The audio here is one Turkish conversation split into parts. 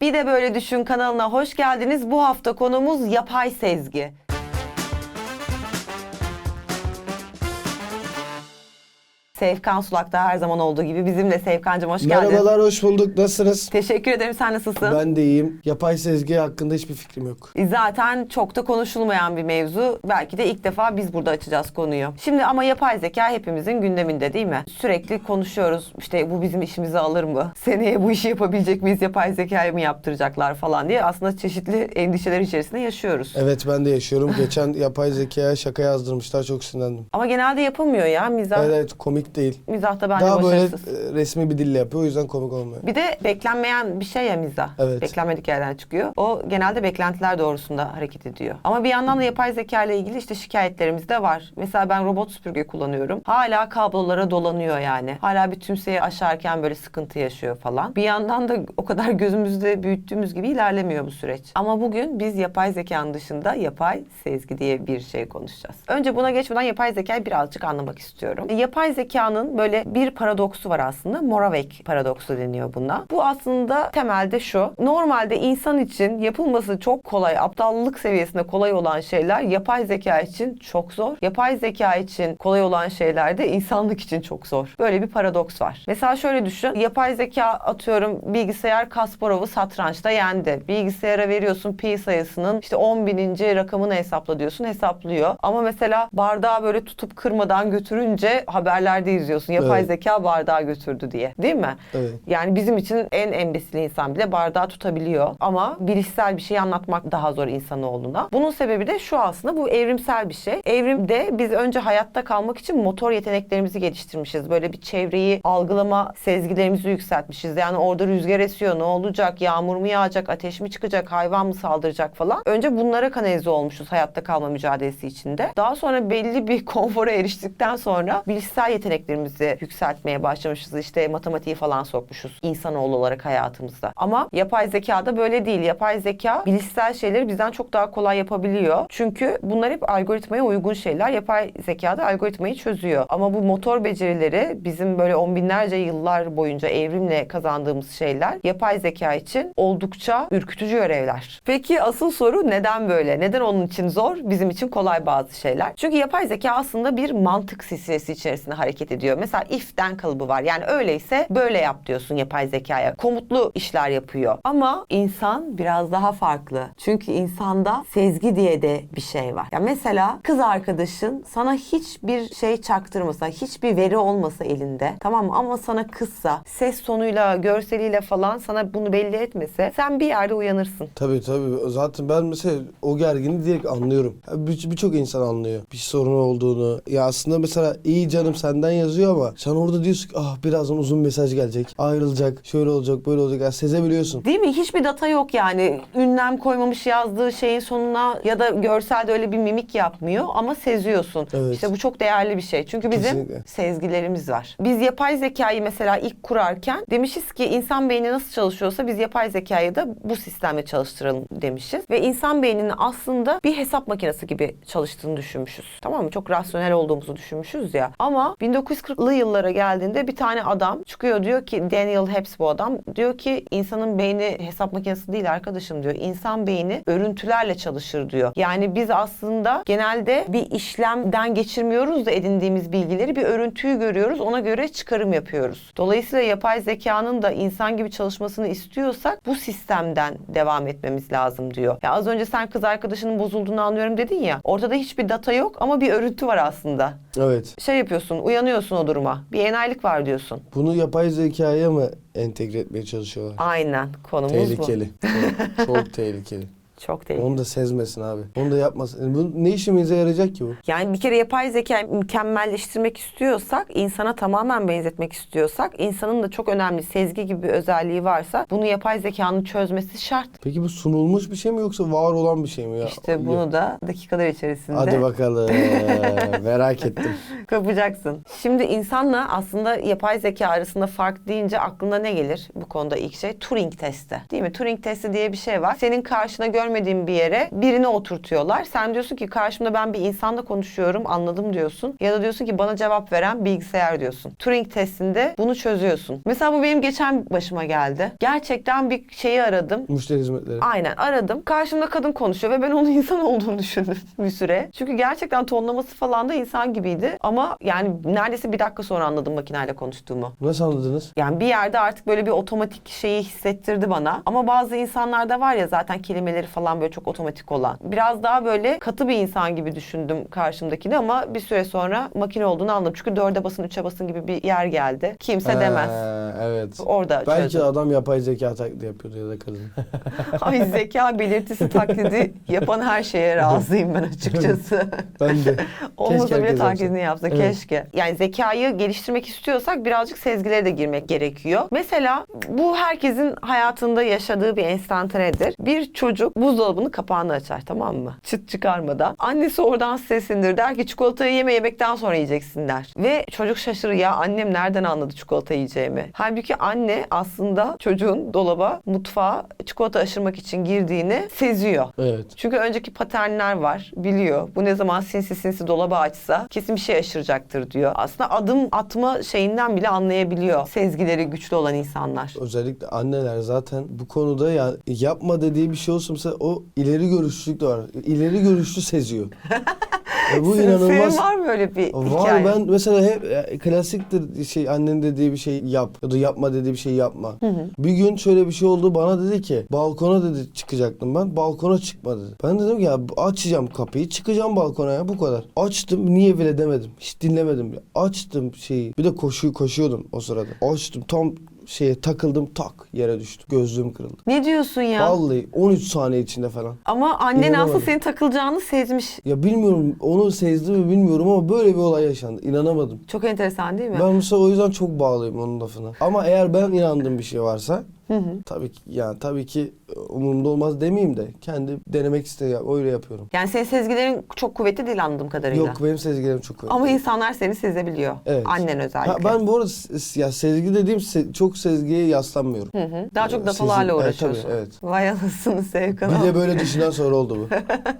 Bir de böyle düşün kanalına hoş geldiniz. Bu hafta konumuz yapay sezgi. Sevkan Sulak'ta her zaman olduğu gibi bizimle Sevkancığım hoş geldin. Merhabalar, hoş bulduk. Nasılsınız? Teşekkür ederim. Sen nasılsın? Ben de iyiyim. Yapay sezgi hakkında hiçbir fikrim yok. Zaten çok da konuşulmayan bir mevzu. Belki de ilk defa biz burada açacağız konuyu. Şimdi ama yapay zeka hepimizin gündeminde değil mi? Sürekli konuşuyoruz. İşte bu bizim işimizi alır mı? Seneye bu işi yapabilecek miyiz? Yapay zekayı mı yaptıracaklar falan diye aslında çeşitli endişeler içerisinde yaşıyoruz. Evet ben de yaşıyorum. Geçen yapay zekaya şaka yazdırmışlar. Çok sinirlendim. Ama genelde yapılmıyor ya mizah. Evet, evet komik değil. Mizahta bence Daha böyle başarısız. e, resmi bir dille yapıyor. O yüzden komik olmuyor. Bir de beklenmeyen bir şey ya mizah. Evet. Beklenmedik yerden çıkıyor. O genelde beklentiler doğrusunda hareket ediyor. Ama bir yandan da yapay zeka ile ilgili işte şikayetlerimiz de var. Mesela ben robot süpürge kullanıyorum. Hala kablolara dolanıyor yani. Hala bir tümseyi aşarken böyle sıkıntı yaşıyor falan. Bir yandan da o kadar gözümüzde büyüttüğümüz gibi ilerlemiyor bu süreç. Ama bugün biz yapay zekanın dışında yapay sezgi diye bir şey konuşacağız. Önce buna geçmeden yapay zekayı birazcık anlamak istiyorum. Yapay zekanın böyle bir paradoksu var aslında. Moravec paradoksu deniyor buna. Bu aslında temelde şu. Normalde insan için yapılması çok kolay, aptallık seviyesinde kolay olan şeyler yapay zeka için çok zor. Yapay zeka için kolay olan şeyler de insanlık için çok zor. Böyle bir paradoks var. Mesela şöyle düşün. Yapay zeka atıyorum bilgisayar Kasparov'u satrançta yendi. Bilgisayara veriyorsun pi sayısının işte 10 bininci rakamını hesapla diyorsun hesaplıyor. Ama mesela bardağı böyle tutup kırmadan götürünce haberlerde izliyorsun. Yapay Evet. zeka bardağı götürdü diye. Değil mi? Evet. Yani bizim için en embesil insan bile bardağı tutabiliyor. Ama bilişsel bir şey anlatmak daha zor insanoğluna. Bunun sebebi de şu aslında bu evrimsel bir şey. Evrimde biz önce hayatta kalmak için motor yeteneklerimizi geliştirmişiz. Böyle bir çevreyi algılama sezgilerimizi yükseltmişiz. Yani orada rüzgar esiyor ne olacak? Yağmur mu yağacak? Ateş mi çıkacak? Hayvan mı saldıracak falan. Önce bunlara kanalize olmuşuz hayatta kalma mücadelesi içinde. Daha sonra belli bir konfora eriştikten sonra bilişsel yeteneklerimizi yükseltmeye başlamışız. İşte matematiği falan sokmuşuz insanoğlu olarak hayatımızda. Ama yapay zekada böyle değil. Yapay zeka bilişsel şeyleri bizden çok daha kolay yapabiliyor. Çünkü bunlar hep algoritmaya uygun şeyler. Yapay zekada algoritmayı çözüyor. Ama bu motor becerileri bizim böyle on binlerce yıllar boyunca evrimle kazandığımız şeyler yapay zeka için oldukça ürkütücü görevler. Peki asıl soru neden böyle? Neden onun için zor, bizim için kolay bazı şeyler? Çünkü yapay zeka aslında bir mantık silsilesi içerisinde hareket ediyor. Mesela if'ten kalıbı var. Yani öyleyse böyle yap diyorsun yapay zekaya. Komutlu işler yapıyor. Ama insan biraz daha farklı. Çünkü insanda sezgi diye de bir şey var. Ya mesela kız arkadaşın sana hiçbir şey çaktırmasa, hiçbir veri olmasa elinde tamam mı? Ama sana kızsa, ses tonuyla, görseliyle falan sana bunu belli etmese sen bir yerde uyanırsın. Tabii tabii. Zaten ben mesela o gergini direkt anlıyorum. Ya bir- Birçok insan anlıyor bir sorun olduğunu. Ya aslında mesela iyi canım senden yazıyor ama sen orada diyorsun ki ah birazdan uzun mesaj gelecek. Ayrılacak, şöyle olacak, böyle olacak. Ya sezebiliyorsun. Değil mi? Hiçbir data yok yani. Ünlem koymamış yazdığı şeyin sonuna ya da görselde öyle bir mimik yapmıyor ama seziyorsun. Evet. İşte bu çok değerli bir şey. Çünkü bizim Kesinlikle. sezgilerimiz var. Biz yapay zekayı mesela ilk kurarken demişiz ki insan beyni nasıl çalışıyorsa biz yapay zekayı da bu sistemle çalıştıralım demişiz. Ve insan beyninin aslında bir hesap makinesi gibi çalıştığını düşünmüşüz. Tamam mı? Çok rasyonel olduğumuzu düşünmüşüz ya. Ama 1940'lı yıllara geldiğinde bir tane adam çıkıyor diyor ki Daniel Hepes bu adam. Diyor ki insanın beyni hesap makinesi değil arkadaşım diyor. İnsan beyni örüntülerle çalışır diyor. Yani biz aslında genelde bir işlemden geçirmiyoruz da edindiğimiz bilgileri bir örüntüyü görüyoruz. Ona göre çıkarım yapıyoruz. Dolayısıyla yapay zekanın da insan gibi çalışmasını istiyorsak bu sistemden devam etmemiz lazım diyor. Ya az önce sen kız arkadaşının bozulduğunu anlıyorum dedin ya. Ortada hiçbir data yok ama bir örüntü var aslında. Evet. Şey yapıyorsun, uyanıyorsun o duruma. Bir enayilik var diyorsun. Bunu yapay zekaya mı entegre etmeye çalışıyorlar? Aynen. Konumuz Tehlikeli. Çok, çok tehlikeli. Çok tehlikeli. Onu da sezmesin abi. Onu da yapmasın. Bu ne işimize yarayacak ki bu? Yani bir kere yapay zeka mükemmelleştirmek istiyorsak, insana tamamen benzetmek istiyorsak, insanın da çok önemli sezgi gibi bir özelliği varsa bunu yapay zekanın çözmesi şart. Peki bu sunulmuş bir şey mi yoksa var olan bir şey mi ya? İşte bunu da dakikalar içerisinde Hadi bakalım. Merak ettim. Kapacaksın. Şimdi insanla aslında yapay zeka arasında fark deyince aklına ne gelir bu konuda ilk şey? Turing testi. Değil mi? Turing testi diye bir şey var. Senin karşına görmediğin bir yere birini oturtuyorlar. Sen diyorsun ki karşımda ben bir insanla konuşuyorum anladım diyorsun. Ya da diyorsun ki bana cevap veren bilgisayar diyorsun. Turing testinde bunu çözüyorsun. Mesela bu benim geçen başıma geldi. Gerçekten bir şeyi aradım. Müşteri hizmetleri. Aynen aradım. Karşımda kadın konuşuyor ve ben onun insan olduğunu düşündüm bir süre. Çünkü gerçekten tonlaması falan da insan gibiydi. Ama yani neredeyse bir dakika sonra anladım makineyle konuştuğumu. Nasıl anladınız? Yani bir yerde artık böyle bir otomatik şeyi hissettirdi bana. Ama bazı insanlarda var ya zaten kelimeleri falan böyle çok otomatik olan. Biraz daha böyle katı bir insan gibi düşündüm karşımdakini ama bir süre sonra makine olduğunu anladım. Çünkü dörde basın, üçe basın gibi bir yer geldi. Kimse demez. Ee, evet. Orada Belki çözdüm. adam yapay zeka taklidi yapıyordu ya da kadın. Ay zeka belirtisi taklidi yapan her şeye razıyım ben açıkçası. ben de. Olmasa bile taklidini yapsa. Evet. keşke. Yani zekayı geliştirmek istiyorsak birazcık sezgilere de girmek gerekiyor. Mesela bu herkesin hayatında yaşadığı bir enstantanedir. Bir çocuk buzdolabının kapağını açar tamam mı? Çıt çıkarmadan. Annesi oradan seslenir der ki çikolatayı yeme yemekten sonra yiyeceksin der. Ve çocuk şaşırır ya annem nereden anladı çikolata yiyeceğimi? Halbuki anne aslında çocuğun dolaba, mutfağa çikolata aşırmak için girdiğini seziyor. Evet. Çünkü önceki paternler var, biliyor. Bu ne zaman sinsi sinsi dolabı açsa kesin bir şey aşıracaktır diyor. Aslında adım atma şeyinden bile anlayabiliyor sezgileri güçlü olan insanlar. Özellikle anneler zaten bu konuda ya yapma dediği bir şey olsa mesela o ileri görüşlülük de var. İleri görüşlü seziyor. E bu Senin- inanılmaz. Senin var mı öyle bir Var hikaye? ben mesela hep e, klasiktir şey annen dediği bir şey yap ya da yapma dediği bir şey yapma. Bir gün şöyle bir şey oldu bana dedi ki balkona dedi çıkacaktım ben balkona çıkma dedi. Ben dedim ki ya açacağım kapıyı çıkacağım balkona ya bu kadar. Açtım niye bile demedim hiç dinlemedim bile. Açtım şeyi bir de koşu koşuyordum o sırada. Açtım tam şeye takıldım tak yere düştüm gözlüğüm kırıldı. Ne diyorsun ya? Vallahi 13 saniye içinde falan. Ama annen İnanamadım. aslında senin takılacağını sezmiş. Ya bilmiyorum onu sezdi mi bilmiyorum ama böyle bir olay yaşandı. İnanamadım. Çok enteresan değil mi? Ben mesela o yüzden çok bağlıyım onun lafına. Ama eğer ben inandığım bir şey varsa tabii ki yani tabii ki umurumda olmaz demeyeyim de kendi denemek istedim öyle yapıyorum. Yani senin sezgilerin çok kuvvetli değil anladığım kadarıyla. Yok benim sezgilerim çok kuvvetli. Ama insanlar seni sezebiliyor. Evet. Annen özellikle. Ha, ben bu arada ya sezgi dediğim se- çok sezgiye yaslanmıyorum. Hı hı. Daha çok Ee, datalarla sezgi- uğraşıyorsun. Evet, evet. Vay anasını Sevkan. Bir de böyle düşünen sonra oldu bu.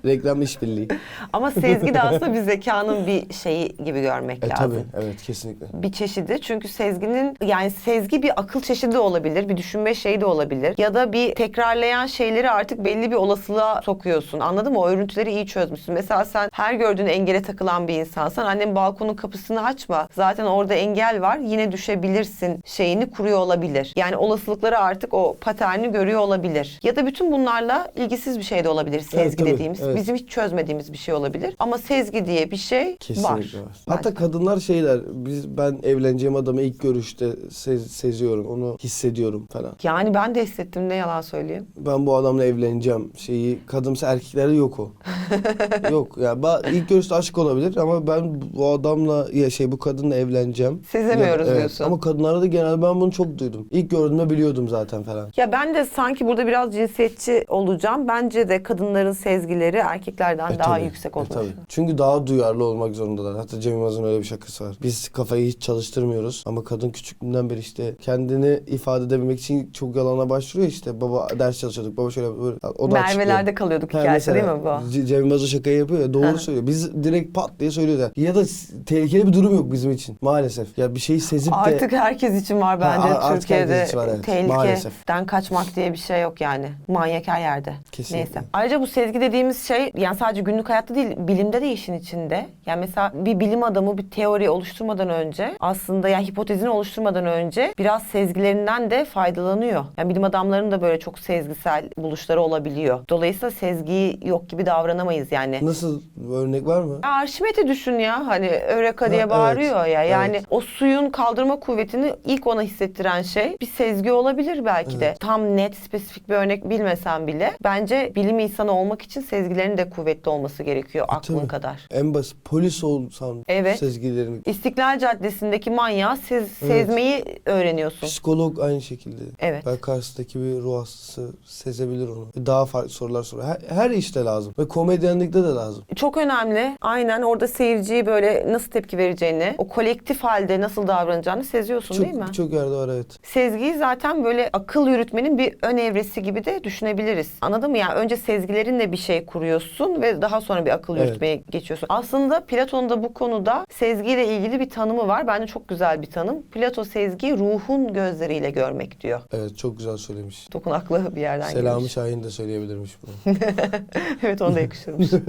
Reklam işbirliği. Ama sezgi de aslında bir zekanın bir şeyi gibi görmek E lazım. tabii evet kesinlikle. Bir çeşidi çünkü sezginin yani sezgi bir akıl çeşidi olabilir, bir düşünme şeyi de olabilir. Ya da bir tekrarlayan şeyleri artık belli bir olasılığa sokuyorsun. Anladın mı? O örüntüleri iyi çözmüşsün. Mesela sen her gördüğün engele takılan bir insansan annem balkonun kapısını açma. Zaten orada engel var. Yine düşebilirsin şeyini kuruyor olabilir. Yani olasılıkları artık o paterni görüyor olabilir. Ya da bütün bunlarla ilgisiz bir şey de olabilir sezgi tabii, dediğimiz. evet. Bizim hiç çözmediğimiz bir şey olabilir. Ama sezgi diye bir şey Kesinlikle var. var. Hatta kadınlar şeyler biz ben evleneceğim adamı ilk görüşte sez- seziyorum onu hissediyorum falan. Yani ben de hissettim ne yalan söyleyeyim. Ben bu adamla evleneceğim şeyi kadımsı erkeklerde yok o. yok ya ba- ilk görüşte aşk olabilir ama ben bu adamla ya şey bu kadınla evleneceğim. Sezemiyoruz Ya- evet. diyorsun. Ama kadınlarda da genelde ben bunu çok duydum. İlk gördüğümde biliyordum zaten falan. Ya ben de sanki burada biraz cinsiyetçi olacağım. Bence de kadınların sezgileri erkeklerden E daha tabii, yüksek e olur. tabii. Çünkü daha duyarlı olmak zorundalar. Hatta Cem Yılmaz'ın öyle bir şakası var. Biz kafayı hiç çalıştırmıyoruz ama kadın küçüklüğünden beri işte kendini ifade edebilmek için çok yalana başvuruyor işte. Baba ders çalışıyorduk. Baba şöyle böyle. O da açıklıyor. kalıyorduk Ha, hikayesi değil mi bu? C- Cem O şakayı yapıyor ya doğru söylüyor. Biz direkt pat diye söylüyor da. Ya da s- tehlikeli bir durum yok bizim için maalesef. Ya bir şeyi sezip de Artık herkes için var bence Ha, artık Türkiye'de herkes için var, evet. tehlikeden kaçmak diye bir şey yok yani. Manyak her yerde. Kesinlikle. Neyse. Ayrıca bu sezgi dediğimiz şey yani sadece günlük hayatta değil bilimde de işin içinde. Yani mesela bir bilim adamı bir teori oluşturmadan önce aslında yani hipotezini oluşturmadan önce biraz sezgilerinden de faydalanıyor. Yani bilim adamlarının da böyle çok sezgisel buluşları olabiliyor. Dolayısıyla sezgiyi yok gibi davranamayız yani. nasıl örnek var mı? Arşimet'i düşün ya hani Eureka Ha, diye evet, bağırıyor ya yani evet. o suyun kaldırma kuvvetini ilk ona hissettiren şey bir sezgi olabilir belki de. Tam net spesifik bir örnek bilmesem bile bence bilim insanı olmak için sezgilerin de kuvvetli olması gerekiyor aklın E, tabii. kadar. En basit polis olsan Evet. sezgilerini. İstiklal Caddesi'ndeki manyağı sez, sezmeyi öğreniyorsun. Psikolog aynı şekilde. Evet. Belki karşısındaki bir ruh hastası sezebilir onu. Daha farklı sorular sorar. Her, her işte lazım. Ve komedi medyanlıkta da lazım. Çok önemli. Aynen orada seyirciyi böyle nasıl tepki vereceğini, o kolektif halde nasıl davranacağını seziyorsun değil mi? Çok, çok yerde var evet. Sezgiyi zaten böyle akıl yürütmenin bir ön evresi gibi de düşünebiliriz. Anladın mı? Yani önce sezgilerinle bir şey kuruyorsun ve daha sonra bir akıl Evet. yürütmeye geçiyorsun. Aslında Platon'un da bu konuda sezgiyle ilgili bir tanımı var. Bence çok güzel bir tanım. Plato sezgiyi ruhun gözleriyle görmek diyor. Evet çok güzel söylemiş. Dokunaklı bir yerden Selami gelmiş. Şahin de söyleyebilirmiş bunu. evet ona da yakışırmış.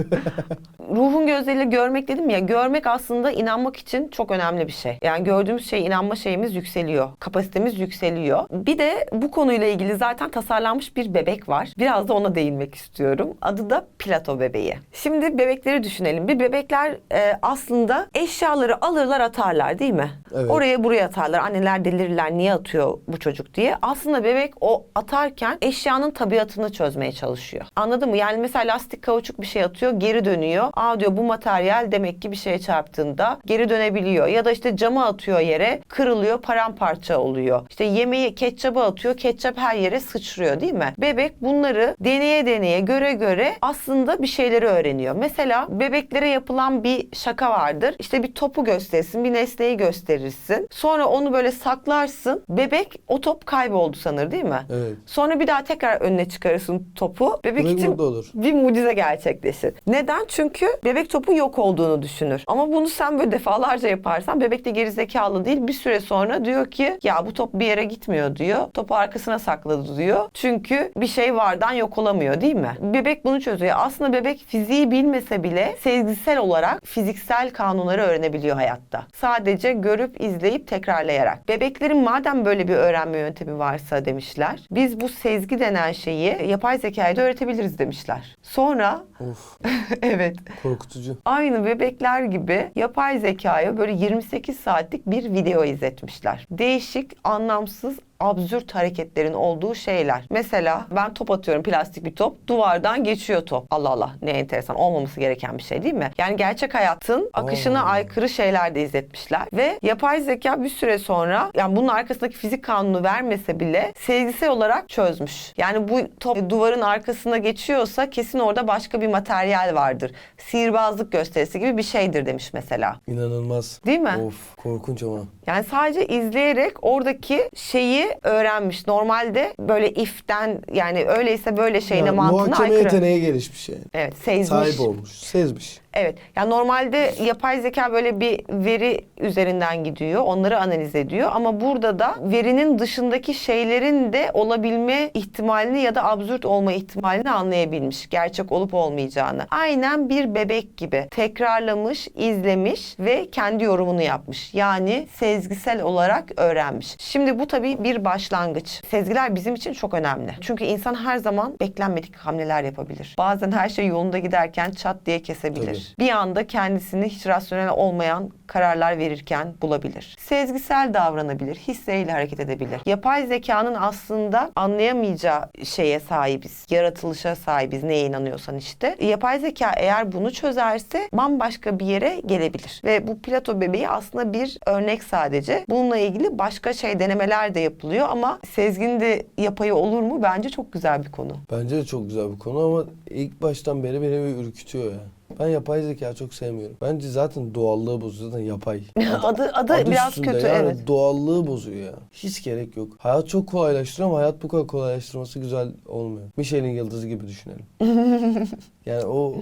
Ruhun gözleriyle görmek dedim ya. Görmek aslında inanmak için çok önemli bir şey. Yani gördüğümüz şey inanma şeyimiz yükseliyor. Kapasitemiz yükseliyor. Bir de bu konuyla ilgili zaten tasarlanmış bir bebek var. Biraz da ona değinmek istiyorum. Adı da Plato bebeği. Şimdi bebekleri düşünelim. Bir bebekler e, aslında eşyaları alırlar atarlar değil mi? Evet. Oraya buraya atarlar. Anneler delirirler niye atıyor bu çocuk diye. Aslında bebek o atarken eşyanın tabiatını çözmeye çalışıyor. Anladın mı? Yani mesela lastik kauçuk bir şey atıyor geri dönüyor. Aa diyor bu materyal demek ki bir şeye çarptığında geri dönebiliyor. Ya da işte cama atıyor yere kırılıyor paramparça oluyor. İşte yemeği ketçaba atıyor ketçap her yere sıçrıyor değil mi? Bebek bunları deneye deneye göre göre aslında bir şeyleri öğreniyor. Mesela bebeklere yapılan bir şaka vardır. İşte bir topu gösterirsin, bir nesneyi gösterirsin. Sonra onu böyle saklarsın. Bebek o top kayboldu sanır değil mi? Evet. Sonra bir daha tekrar önüne çıkarırsın topu. Bebek Bebek için olur. bir mucize gerçekleşir. Neden? Çünkü bebek topun yok olduğunu düşünür. Ama bunu sen böyle defalarca yaparsan bebek de geri zekalı değil. Bir süre sonra diyor ki ya bu top bir yere gitmiyor diyor. Topu arkasına sakladı diyor. Çünkü bir şey vardan yok olamıyor değil mi? Bebek bunu çözüyor. Aslında bebek fiziği bilmese bile sezgisel olarak fiziksel kanunları öğrenebiliyor hayatta. Sadece görüp izleyip tekrarlayarak. Bebeklerin madem böyle bir öğrenme yöntemi varsa demişler. Biz bu sezgi denen şeyi yapay zekaya da öğretebiliriz demişler. Sonra Of evet korkutucu. aynı bebekler gibi yapay zekaya böyle 28 saatlik bir video izletmişler. Değişik, anlamsız absürt hareketlerin olduğu şeyler. Mesela ben top atıyorum plastik bir top. Duvardan geçiyor top. Allah Allah ne enteresan olmaması gereken bir şey değil mi? Yani gerçek hayatın akışına Aa. aykırı şeyler de izletmişler. Ve yapay zeka bir süre sonra yani bunun arkasındaki fizik kanunu vermese bile sezgisel olarak çözmüş. Yani bu top duvarın arkasına geçiyorsa kesin orada başka bir materyal vardır. Sihirbazlık gösterisi gibi bir şeydir demiş mesela. İnanılmaz. Değil mi? Of korkunç ama. Yani sadece izleyerek oradaki şeyi öğrenmiş. Normalde böyle if'ten yani öyleyse böyle şeyine Yani mantığına muhakeme aykırı. yeteneği gelişmiş yani. Evet, sezmiş. Sahip olmuş. Sezmiş. Evet. Yani normalde yapay zeka böyle bir veri üzerinden gidiyor. Onları analiz ediyor. Ama burada da verinin dışındaki şeylerin de olabilme ihtimalini ya da absürt olma ihtimalini anlayabilmiş. Gerçek olup olmayacağını. Aynen bir bebek gibi tekrarlamış, izlemiş ve kendi yorumunu yapmış. Yani sezgisel olarak öğrenmiş. Şimdi bu tabii bir başlangıç. Sezgiler bizim için çok önemli. Çünkü insan her zaman beklenmedik hamleler yapabilir. Bazen her şey yolunda giderken çat diye kesebilir Tabii. Bir anda kendisini hiç rasyonel olmayan kararlar verirken bulabilir. Sezgisel davranabilir, hisseyle hareket edebilir. Yapay zekanın aslında anlayamayacağı şeye sahibiz. Yaratılışa sahibiz neye inanıyorsan işte. Yapay zeka eğer bunu çözerse bambaşka bir yere gelebilir. Ve bu Plato bebeği aslında bir örnek sadece. Bununla ilgili başka şey denemeler de yapılıyor ama sezgin de yapayı olur mu? Bence çok güzel bir konu. Bence de çok güzel bir konu ama ilk baştan beri beni bir ürkütüyor ya. Ben yapay zeka çok sevmiyorum. Bence zaten doğallığı bozuyor. Zaten yapay. Adı, adı, biraz üstünde kötü yani evet. Doğallığı bozuyor ya. Hiç gerek yok. Hayat çok kolaylaştırıyor ama hayat bu kadar kolaylaştırması güzel olmuyor. Michelin yıldızı gibi düşünelim. yani o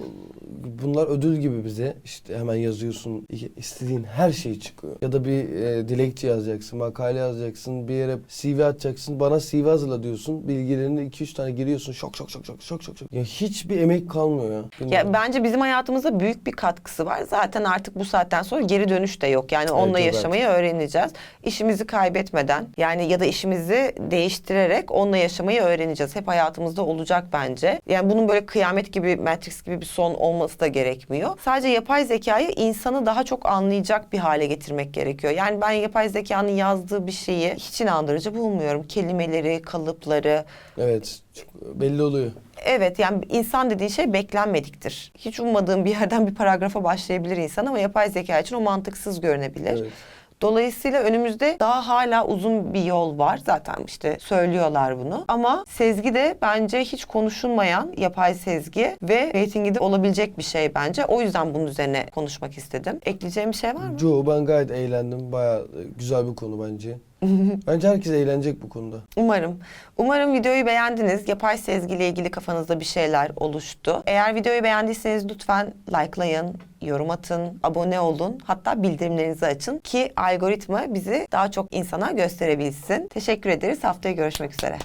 bunlar ödül gibi bize. İşte hemen yazıyorsun istediğin her şey çıkıyor. Ya da bir e, dilekçe yazacaksın, makale yazacaksın, bir yere CV atacaksın. Bana CV hazırla diyorsun. Bilgilerini 2-3 tane giriyorsun. Şok şok şok şok şok şok. Ya hiçbir emek kalmıyor ya. Bilmiyorum. Ya bence bizim hayatımıza büyük bir katkısı var. Zaten artık bu saatten sonra geri dönüş de yok. Yani onunla yok yaşamayı öğreneceğiz. İşimizi kaybetmeden yani ya da işimizi değiştirerek onunla yaşamayı öğreneceğiz. Hep hayatımızda olacak bence. Yani bunun böyle kıyamet gibi, Matrix gibi bir son olması da gerekmiyor. Sadece yapay zekayı insanı daha çok anlayacak bir hale getirmek gerekiyor. Yani ben yapay zekanın yazdığı bir şeyi hiç inandırıcı bulmuyorum. Kelimeleri, kalıpları, Evet. Belli oluyor. Evet yani insan dediğin şey beklenmediktir. Hiç ummadığım bir yerden bir paragrafa başlayabilir insan ama yapay zeka için o mantıksız görünebilir. Evet. Dolayısıyla önümüzde daha hala uzun bir yol var. Zaten işte söylüyorlar bunu. Ama sezgi de bence hiç konuşulmayan yapay sezgi ve reytingi de olabilecek bir şey bence. O yüzden bunun üzerine konuşmak istedim. Ekleyeceğim bir şey var mı? Joe ben gayet eğlendim. Baya güzel bir konu bence. bence herkes eğlenecek bu konuda. Umarım. Umarım videoyu beğendiniz. Yapay sezgiyle ilgili kafanızda bir şeyler oluştu. Eğer videoyu beğendiyseniz lütfen likelayın, yorum atın, abone olun. Hatta bildirimlerinizi açın ki algoritma bizi daha çok insana gösterebilsin. Teşekkür ederiz. Haftaya görüşmek üzere.